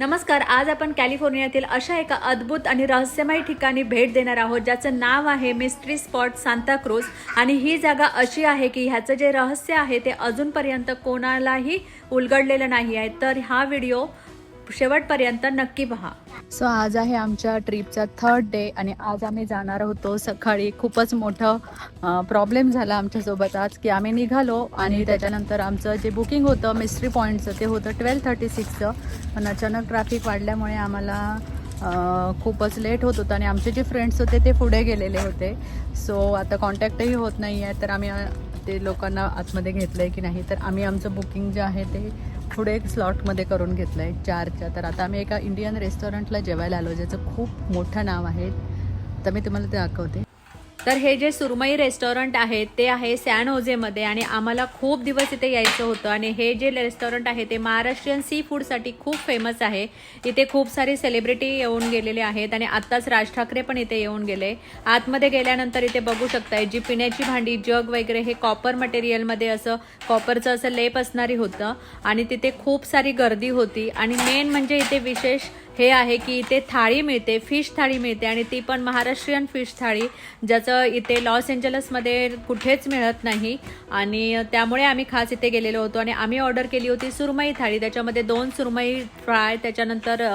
नमस्कार आज आपण कॅलिफोर्नियातील अशा एका अद्भुत आणि रहस्यमय ठिकाणी भेट देणार आहोत ज्याचं नाव आहे मिस्ट्री स्पॉट सांताक्रूज आणि ही जागा अशी आहे की ह्याचं जे रहस्य आहे ते अजूनपर्यंत कोणालाही उलगडलेलं नाही आहे. तर हा व्हिडिओ शेवटपर्यंत नक्की पहा. सो आज आहे आमच्या ट्रिपचा थर्ड डे आणि आज आम्ही जाणार होतो सकाळी खूपच मोठं प्रॉब्लेम झाला आमच्यासोबत आज की आम्ही निघालो आणि त्याच्यानंतर आमचं जे बुकिंग होतं मिस्ट्री पॉईंटचं ते होतं ट्वेल्व थर्टी सिक्सचं पण अचानक ट्रॅफिक वाढल्यामुळे आम्हाला खूपच लेट होत होतं आणि आमचे जे फ्रेंड्स होते ते पुढे गेलेले होते. सो आता कॉन्टॅक्टही होत नाही आहे तर आम्ही ते लोकांना आतमध्ये घेतलं आहे की नाही तर आम्ही आमचं बुकिंग जे आहे ते पुढे एक स्लॉटमध्ये करून घेतलं आहे चारच्या. तर आता आम्ही एका इंडियन रेस्टॉरंटला जेवायला आलो ज्याचं खूप मोठं नाव आहे. तर मी तुम्हाला ते दाखवते. तर हे जे सुरमई रेस्टॉरंट आहे ते आहे सॅन होजेमध्ये आणि आम्हाला खूप दिवस इथे यायचं होतं आणि हे जे रेस्टॉरंट आहे ते महाराष्ट्रीयन सी फूडसाठी खूप फेमस आहे. इथे खूप सारे सेलिब्रिटी येऊन गेलेले आहेत आणि आत्ताच राज ठाकरे पण इथे येऊन गेले. आतमध्ये गेल्यानंतर इथे बघू शकताय जी पिण्याची भांडी जग वगैरे हे कॉपर मटेरियलमध्ये असं कॉपरचं असं लेप असणारी होतं आणि तिथे खूप सारी गर्दी होती आणि मेन म्हणजे इथे विशेष हे आहे की इथे थाळी मिळते फिश थाळी मिळते आणि ती पण महाराष्ट्रीयन फिश थाळी ज्याचं इथे लॉस एंजलसमध्ये कुठेच मिळत नाही. आणि त्यामुळे आम्ही खास इथे गेलेलो होतो आणि आम्ही ऑर्डर केली होती सुरमई थाळी. त्याच्यामध्ये दोन सुरमई फ्राय त्याच्यानंतर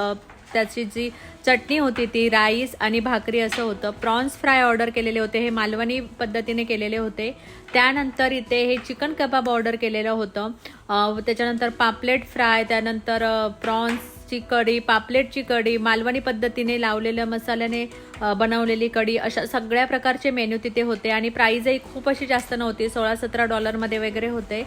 त्याची जी चटणी होती ती राईस आणि भाकरी असं होतं. प्रॉन्स फ्राय ऑर्डर केलेले होते हे मालवणी पद्धतीने केलेले होते. त्यानंतर इथे हे चिकन कबाब ऑर्डर केलेलं होतं. त्याच्यानंतर पापलेट फ्राय त्यानंतर प्रॉन्स ची कढी पापलेटची कढी मालवणी पद्धतीने लावलेल्या मसाल्याने बनवलेली कढी अशा सगळ्या प्रकारचे मेन्यू तिथे होते आणि प्राईजही खूप अशी जास्त नव्हती. सोळा सतरा डॉलरमध्ये वगैरे होते.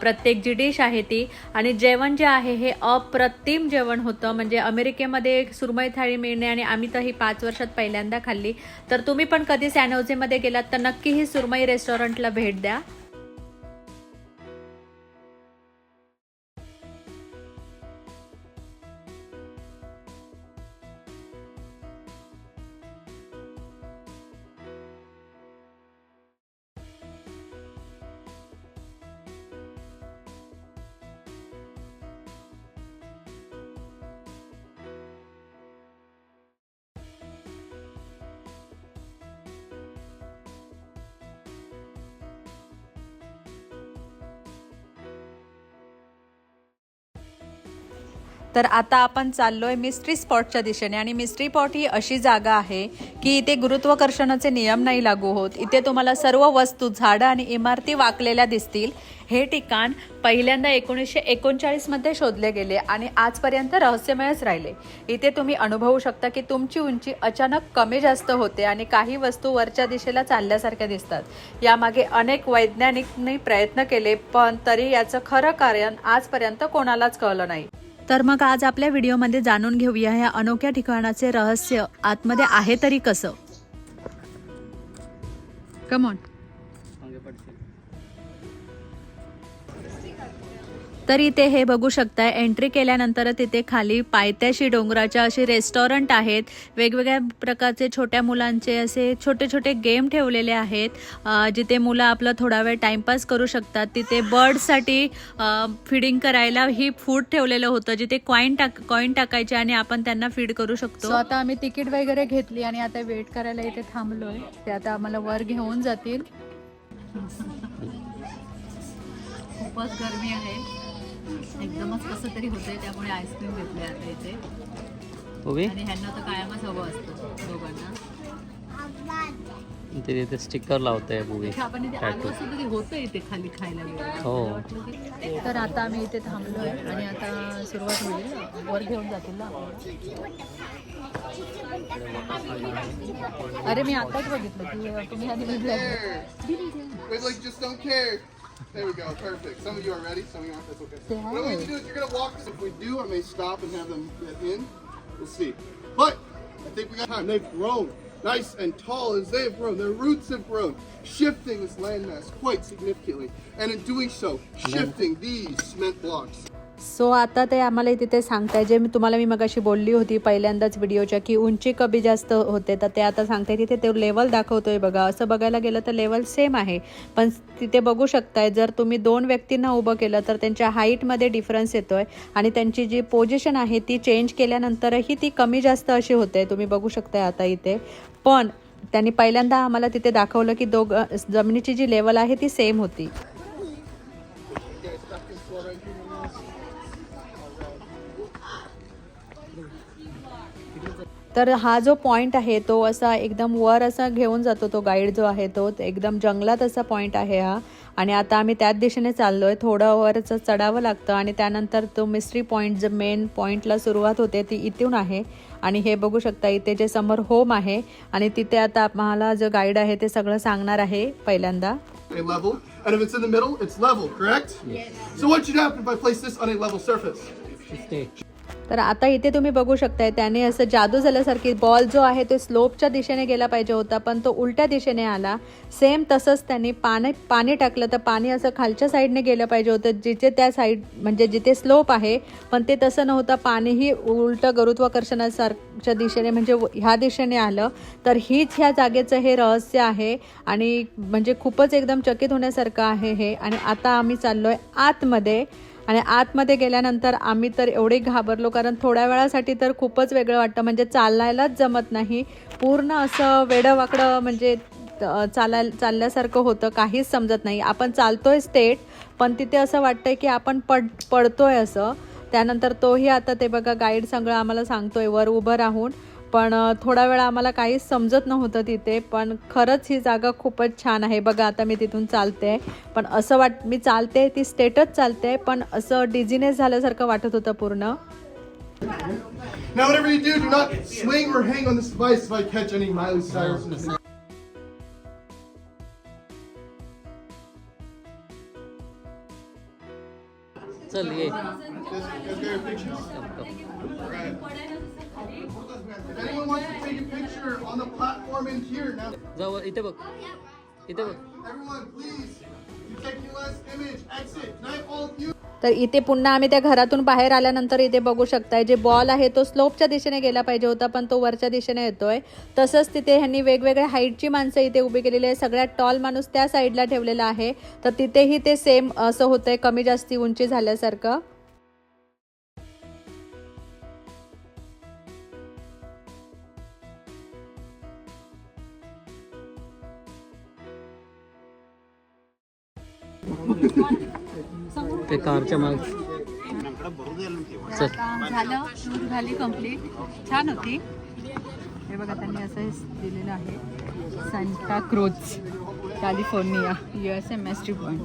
प्रत्येक जी डिश आहे ती. आणि जेवण जे आहे हे अप्रतिम जेवण होतं. म्हणजे अमेरिकेमध्ये सुरमई थाळी मिळणे आणि आम्ही तर ही पाच वर्षात पहिल्यांदा खाल्ली. तर तुम्ही पण कधी सॅनोजेमध्ये गेलात तर नक्की ही सुरमई रेस्टॉरंटला भेट द्या. तर आता आपण चाललोय मिस्ट्री स्पॉटच्या दिशेने. आणि मिस्ट्री स्पॉट ही अशी जागा आहे की इथे गुरुत्वाकर्षणाचे नियम नाही लागू होत. इथे तुम्हाला सर्व वस्तू झाडं आणि इमारती वाकलेल्या दिसतील. हे ठिकाण पहिल्यांदा एकोणीसशे एकोणचाळीसमध्ये शोधले गेले आणि आजपर्यंत रहस्यमयच राहिले. इथे तुम्ही अनुभवू शकता की तुमची उंची अचानक कमी जास्त होते आणि काही वस्तू वरच्या दिशेला चालल्यासारख्या दिसतात. यामागे अनेक वैज्ञानिकनी प्रयत्न केले पण तरी याचं खरं कारण आजपर्यंत कोणालाच कळलं नाही. तर मग आज आपल्या व्हिडिओमध्ये जाणून घेऊया ह्या अनोख्या ठिकाणाचे रहस्य. आतमध्ये आहे तरी कसं? कमॉन तर इथे हे बघू शकताय. एंट्री केल्यानंतर तिथे खाली पायथ्याशी डोंगराच्या असे रेस्टॉरंट आहेत. वेगवेगळ्या प्रकारचे छोट्या मुलांचे असे छोटे छोटे गेम ठेवलेले आहेत. जिथे मुलं आपलं थोडा वेळ टाइमपास करू शकतात. तिथे बर्डसाठी फिडिंग करायला ही फूड ठेवलेलं होतं. जिथे कॉईन टाक कॉईन टाकायचे आणि आपण त्यांना फीड करू शकतो. आता आम्ही तिकीट वगैरे घेतली आणि आता वेट करायला इथे थांबलोय. ते आता आम्हाला वर घेऊन जातील. खूपच गरमी आहे. एकदमच कसं तरी होतंय त्यामुळे आईस्क्रीम घेतले आता इथे. उभी आणि ह्यांना तर कायमच हवं असतं दोघांना. ते तिथे स्टिकर लावतंय इथे होतं खाली खायला. हो. तर आता आम्ही इथे थांबलोय आणि आता सुरुवात होईल. वर घेऊन जातील ना. अरे मी आताच बघितलं की तुम्ही आधी बघितलं. Wait, like, just don't care. There we go, perfect. Some of you are ready, some of you aren't. That's okay. Say What have to do is you're gonna walk. If we do, I may stop and have them get in. We'll see. But I think we got time. They've grown nice and tall as they have grown. Their roots have grown, shifting this landmass quite significantly. And in doing so, shifting these cement blocks. So आता ते आम्हाला तिथे सांगताय जे मी तुम्हाला मी मगाशी बोलली होती पहिल्यांदाच व्हिडिओच्या की उंची कमी जास्त होते. तर ते आता सांगताय तिथे ते लेवल दाखवतोय बघा. असं बघायला गेलं तर लेवल सेम आहे. पण तिथे बघू शकताय जर तुम्ही दोन व्यक्तींना उभं केलं तर त्यांच्या हाईटमध्ये डिफरन्स येतोय. आणि त्यांची जी पोझिशन आहे ती चेंज केल्यानंतरही ती कमी जास्त अशी होते. तुम्ही बघू शकताय आता इथे. पण त्यांनी पहिल्यांदा आम्हाला तिथे दाखवलं की दोघं जमिनीची जी लेवल आहे ती सेम होती. तर हा जो पॉईंट आहे तो असा एकदम वर असा घेऊन जातो तो गाईड जो आहे तो एकदम जंगलात असा पॉईंट आहे हा आणि आता आम्ही त्याच दिशेने चाललो आहे थोडं वरच चढावं लागतं आणि त्यानंतर तो मिस्ट्री पॉईंट जो मेन पॉईंटला सुरुवात होते ती इथून आहे आणि हे बघू शकता इथे जे समोर होम आहे आणि तिथे आता आम्हाला जो गाईड आहे ते सगळं सांगणार आहे पहिल्यांदा A level, and if it's in the middle, it's level, correct? Yes. So what should happen if I place this on a level surface? तर आता इथे तुम्ही बघू शकताय त्याने असं जादू झाल्यासारखी बॉल जो आहे तो स्लोपच्या दिशेने गेला पाहिजे होता पण तो उलट्या दिशेने आला. सेम तसंच त्यांनी पाणी पाणी टाकलं तर पाणी असं खालच्या साईडने गेलं पाहिजे होतं जिथे त्या साईड म्हणजे जिथे स्लोप आहे पण ते तसं नव्हतं पाणीही उलटं गुरुत्वाकर्षणासारख्या दिशेने म्हणजे व- ह्या दिशेने आलं. तर हीच ह्या जागेचं हे रहस्य आहे आणि म्हणजे खूपच एकदम चकित होण्यासारखं आहे हे. आणि आता आम्ही चाललो आहे आतमध्ये. आणि आतमध्ये गेल्यानंतर आम्ही तर एवढे घाबरलो कारण थोड्या वेळासाठी तर खूपच वेगळं वाटतं. म्हणजे चालायलाच जमत नाही. पूर्ण असं वेडंवाकडं म्हणजे चालाय चालल्यासारखं होतं. काहीच समजत नाही. आपण चालतोय स्टेट पण तिथे असं वाटतं की आपण पड पडतोय असं. त्यानंतर तोही आता ते बघा गाईड सगळं आम्हाला सांगतोय. वर उभं राहून. पण थोडा वेळा आम्हाला काहीच समजत नव्हतं तिथे पण खरंच ही जागा खूपच छान आहे. बघा आता मी तिथून चालते. पण असं वाट मी चालते ती स्टेटच चालते पण असं डिझिनेस झाल्यासारखं वाटत होतं पूर्ण. Now, whatever you do, do not swing or hang on this device if I catch any Miley Cyrus in this. चल ये platform in here now, जाऊ इथे बघ. इथे बघ. Everyone, please, you take your last image, exit. Can I have all of you? तर इथे पुन्हा आम्ही त्या घरातून बाहेर आल्यानंतर इथे बघू शकताय जे बॉल आहे तो स्लोपच्या दिशेने गेला पाहिजे होता पण तो वरच्या दिशेने येतोय. तसंच तिथे ह्यांनी वेगवेगळ्या हाईटची माणसं इथे उभी केलेली आहे सगळ्यात टॉल माणूस त्या साईडला ठेवलेला आहे. तर तिथेही ते सेम असं होतंय कमी जास्ती उंची झाल्यासारखं. ते कारच्या माग. झालं टूर झाली कंप्लीट छान होती. हे बघा त्यांनी असं हे दिलेलं आहे. Santa Cruz California U S M S T point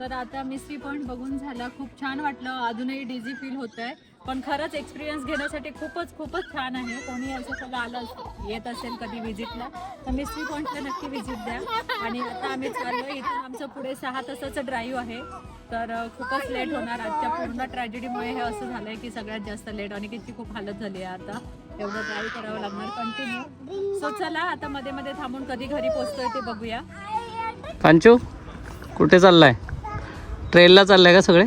तर आता मिस्ट्री पॉईंट बघून झाला. खूप छान वाटलं. अजूनही डिझी फील होत आहे पण खरंच एक्सपिरियन्स घेण्यासाठी खूपच खूपच छान आहे. कोणी असं सगळं आलं येत असेल कधी व्हिजिटला तर मिस्ट्री पॉईंटला नक्की व्हिजिट द्या. आणि आता आम्ही चाललो इथं. आमचं पुढे सहा तासाचं ड्राईव्ह आहे. तर खूपच लेट होणार. आजच्या पूर्ण ट्रॅजेडीमुळे हे असं झालंय की सगळ्यात जास्त लेट आणि किती खूप हालत झाली आहे आता. एवढं ड्राईव्ह करावं लागणार. कंटिन्यू सो चला आता मध्ये मध्ये थांबून कधी घरी पोचतोय ते बघूया. पंचू कुठे चाललाय? ट्रेलला चाललाय का सगळे?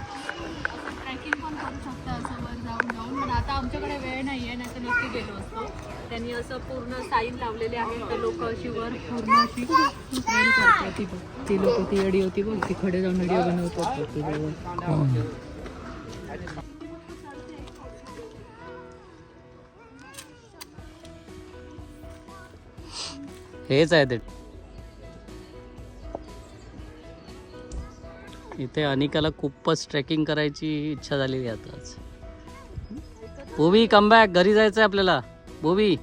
ट्रेकिंग पण करू शकता असं वर जाऊन जाऊन. पण आता आमच्याकडे वेळ नाही आहे नाही तर नक्की गेलो असतो. त्यांनी असं पूर्ण साईन लावलेले आहे तर लोक अशी वर पूर्ण अशी रेडी करतात ती बघ. ती लोक ती अडी होती बघ. ती खडे जाऊन व्हिडिओ बनवतात बघ. तिच्यावर हेच आहे ते. इथे अनिकाला खूपच ट्रेकिंग करायची इच्छा झालेली आहे आता बोबी कम बॅक घरी जायचंय आपल्याला. बोबी.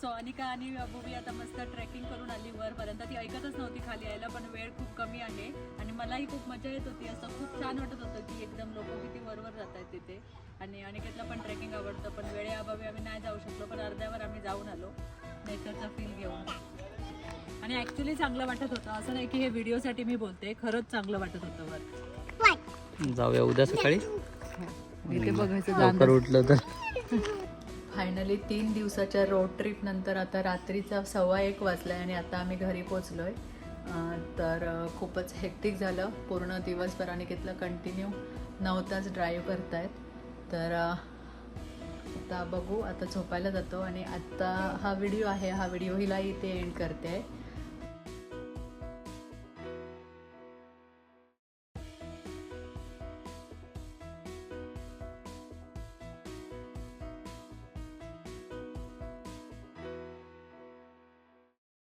सो अनिका आणि बोबी आता मस्त ट्रेकिंग करून आली वरपर्यंत. ती ऐकतच नव्हती खाली यायला पण वेळ खूप कमी आहे. आणि मलाही खूप मजा येत होती. असं खूप छान वाटत होतं की एकदम लोक किती वरवर जात आहेत तिथे. आणि अनिकेतला पण ट्रेकिंग आवडतं पण वेळेअभावी आम्ही नाही जाऊ शकलो पण अर्ध्यावर आम्ही जाऊन आलो. नेचरचा फील घेऊन. आणि ॲक्च्युली चांगलं वाटत होतं. असं नाही की हे व्हिडिओसाठी मी बोलते खरंच चांगलं वाटत होतं वर. जाऊया उद्या सकाळी? इथे बघायचं लवकर उठलं तर. फायनली तीन दिवसाच्या रोड ट्रिप नंतर आता रात्रीचा सव्वा एक वाजला आणि आता आम्ही घरी पोचलो आहे तर अ, खूपच हेक्टिक झालं. पूर्ण दिवसभर अनिकेतला कंटिन्यू नऊ तास ड्राईव्ह करतायत. तर अ, आता बघू आता झोपायला जातो आणि आत्ता हा व्हिडिओ आहे हा व्हिडिओ हिला इथे एंड करते. आहे